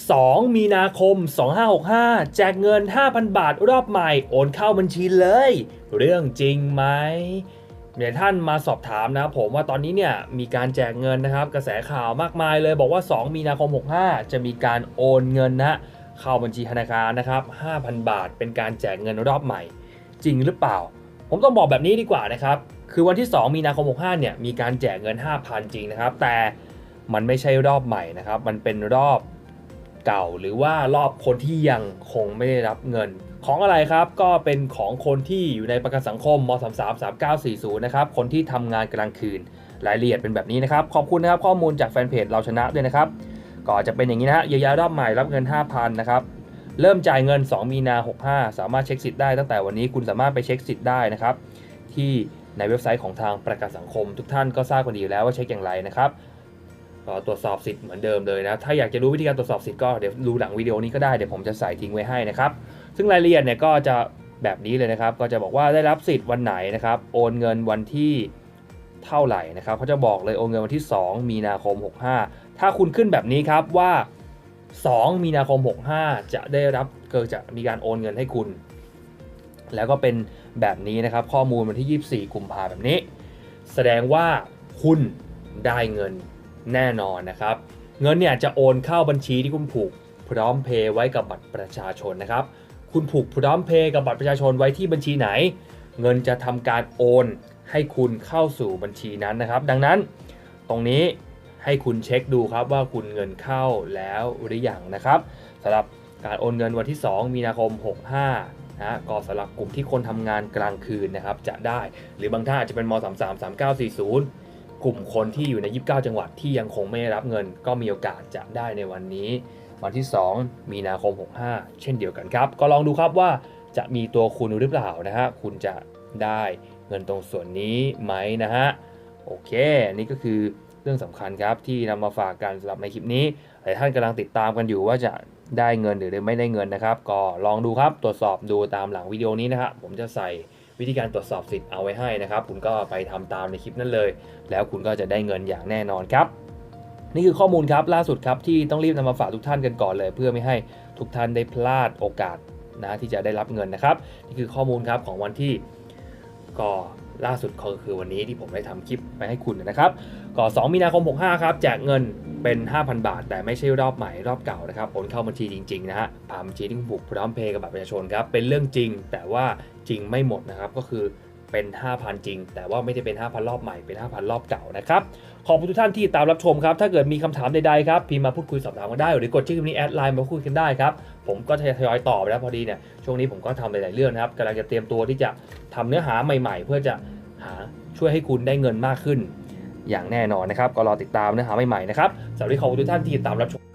2 มีนาคม 2565 แจกเงิน 5,000 บาทรอบใหม่โอนเข้าบัญชีเลย เรื่องจริงไหมมีท่านมาสอบถามนะผมว่าตอนนี้เนี่ยมีการแจกเงินนะครับ กระแสข่าวมากมายเลยบอกว่า 2 มีนาคม 65 จะมีการโอนเงินนะเข้าบัญชีธนาคารนะครับ 5,000 บาท เป็นการแจกเงินรอบใหม่ จริงหรือเปล่า ผมต้องบอกแบบนี้ดีกว่านะครับ คือวันที่ 2 มีนาคม 65 เนี่ยมีการแจกเงิน 5,000 จริงนะครับ แต่มันไม่ใช่รอบใหม่นะครับ มันเป็นรอบ เก่า หรือว่ารอบคนที่ยังคงไม่ได้รับเงิน ของอะไรครับก็เป็นของคนที่อยู่ในประกันสังคมม 33 3940 นะครับคนที่ทำงานกลางคืนรายละเอียดเป็นแบบนี้นะครับ ขอบคุณนะครับข้อมูลจากแฟนเพจเราชนะด้วยนะครับ ก็จะเป็นอย่างนี้นะฮะเยียวยารอบใหม่รับเงิน 5,000 นะครับ เริ่มจ่ายเงิน 2 มีนา 65 สามารถเช็คสิทธิ์ได้ตั้งแต่วันนี้คุณสามารถไปเช็คสิทธิ์ได้นะครับ ที่ในเว็บไซต์ของทางประกันสังคม ทุกท่านก็ทราบกันดีอยู่แล้วว่าเช็คอย่างไรนะครับ ตรวจสอบสิทธิ์เหมือนเดิมเลยนะถ้าอยากจะรู้วิธีการตรวจสอบสิทธิ์ก็เดี๋ยวดูหลังวิดีโอนี้ก็ได้เดี๋ยวผมจะใส่ทิ้งไว้ให้นะครับ ซึ่งรายละเอียดเนี่ยก็จะแบบนี้เลยนะครับ ก็จะบอกว่าได้รับสิทธิ์วันไหนนะครับ โอนเงินวันที่เท่าไหร่นะครับเขาจะบอกเลยโอนเงินวันที่ 2 มีนาคม 65 ถ้าคุณขึ้นแบบนี้ครับว่า 2 มีนาคม 65 จะได้รับเกิดจะมีการโอนเงินให้คุณ แล้วก็เป็นแบบนี้นะครับ ข้อมูลวันที่ 24 กุมภาแบบนี้ แสดงว่าคุณได้เงิน แน่นอนนะครับ เงินเนี่ยจะโอนเข้าบัญชีที่คุณผูกพร้อมเพย์ไว้กับบัตรประชาชนนะครับ คุณผูกพร้อมเพย์กับบัตรประชาชนไว้ที่บัญชีไหน เงินจะทำการโอนให้คุณเข้าสู่บัญชีนั้นนะครับ ดังนั้นตรงนี้ให้คุณเช็คดูครับว่าคุณเงินเข้าแล้วหรือยังนะครับสำหรับการโอนเงินวันที่ 2 มีนาคม 65นะก็สำหรับกลุ่มที่คนทำงานกลางคืนนะครับจะได้ หรือบางท่านอาจจะเป็นม 33 3940 กลุ่มคนที่อยู่ใน 29 จังหวัดที่ยังคงไม่ได้รับเงิน ก็มีโอกาสจะได้ในวันนี้ วันที่ 2 มีนาคม 65 เช่นเดียวกันครับ ก็ลองดูครับว่าจะมีตัวคุณหรือเปล่านะฮะคุณจะได้เงินตรงส่วนนี้ไหมนะฮะโอเค นี่ก็คือเรื่องสำคัญครับที่นำมาฝากกันสำหรับในคลิปนี้หลายท่านกำลังติดตามกันอยู่ว่าจะได้เงินหรือไม่ได้เงินนะครับ ก็ลองดูครับตรวจสอบดูตามหลังวิดีโอนี้นะครับผมจะใส่ วิธีการตรวจสอบสิทธิ์เอาไว้ให้นะครับ คุณก็ไปทำตามในคลิปนั้นเลย แล้วคุณก็จะได้เงินอย่างแน่นอนครับ นี่คือข้อมูลครับล่าสุดครับที่ต้องรีบนำมาฝากทุกท่านกันก่อนเลย เพื่อไม่ให้ทุกท่านได้พลาดโอกาสนะที่จะได้รับเงินนะครับ นี่คือข้อมูลครับของวันที่ก็ล่าสุดก็คือวันนี้ที่ผมได้ทำคลิปไปให้คุณนะครับ ก็ 2 มีนาคม 65 ครับแจกเงิน เป็น 5,000 บาท แต่ไม่ใช่รอบใหม่รอบเก่านะครับโอนเข้าบัญชีจริงๆนะฮะผ่านบัญชีที่คุณผูกพร้อมเพย์กับบัตรประชาชนครับเป็นเรื่องจริง แต่ว่าจริงไม่หมดนะครับก็คือเป็น 5,000 จริง แต่ว่าไม่ได้เป็น 5,000 รอบใหม่ เป็น 5,000 รอบเก่านะครับ ขอบคุณทุกท่านที่ตามรับชมครับ ถ้าเกิดมีคำถามใดๆครับ พิมพ์มาพูดคุยสอบถามกันได้ หรือกดชื่อคลิปนี้แอดไลน์มาคุยกันได้ครับ ผมก็จะทยอยตอบแล้วพอดีเนี่ย ช่วงนี้ผมก็ทำหลายๆเรื่องนะครับกำลังจะเตรียมตัวที่จะทำเนื้อหาใหม่ ๆ เพื่อจะหาช่วยให้คุณได้เงินมากขึ้น อย่างแน่นอนนะครับ ก็รอติดตามเนื้อหาใหม่ๆนะครับสวัสดีขอบคุณทุกท่านที่ติดตามรับชม